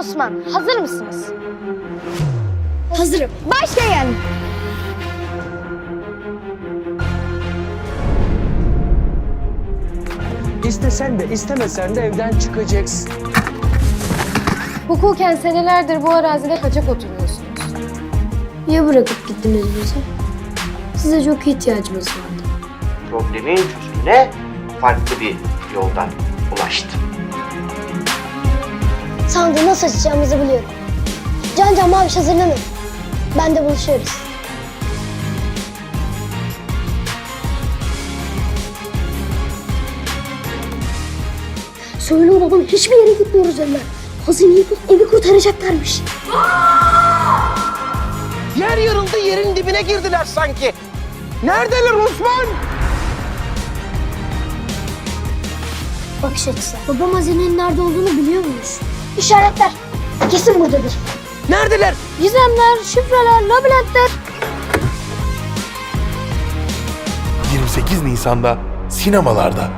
Osman, hazır mısınız? Hazırım. Başlayın. İstesen de istemesen de evden çıkacaksın. Hukuken senelerdir bu arazide kaçak oturuyorsunuz. Niye bırakıp gittiniz bizi? Size çok ihtiyacımız vardı. problemin çözümüne farklı bir yoldan ulaştım. Sandığı nasıl açacağımızı biliyorum. Can Can Maviş hazırlanın. Ben de buluşuyoruz. Söyle oğlum hiçbir yere gitmiyoruz Ömer. Hazineyi bulup evi kurtaracaklarmış. Yer yarıldı yerin dibine girdiler sanki. Neredeler Osman? Bakış açısı. Babam hazinenin nerede olduğunu biliyormuş. İşaretler. Kesin buradadır. Neredeler? Gizemler, şifreler, labirentler. 28 Nisan'da sinemalarda.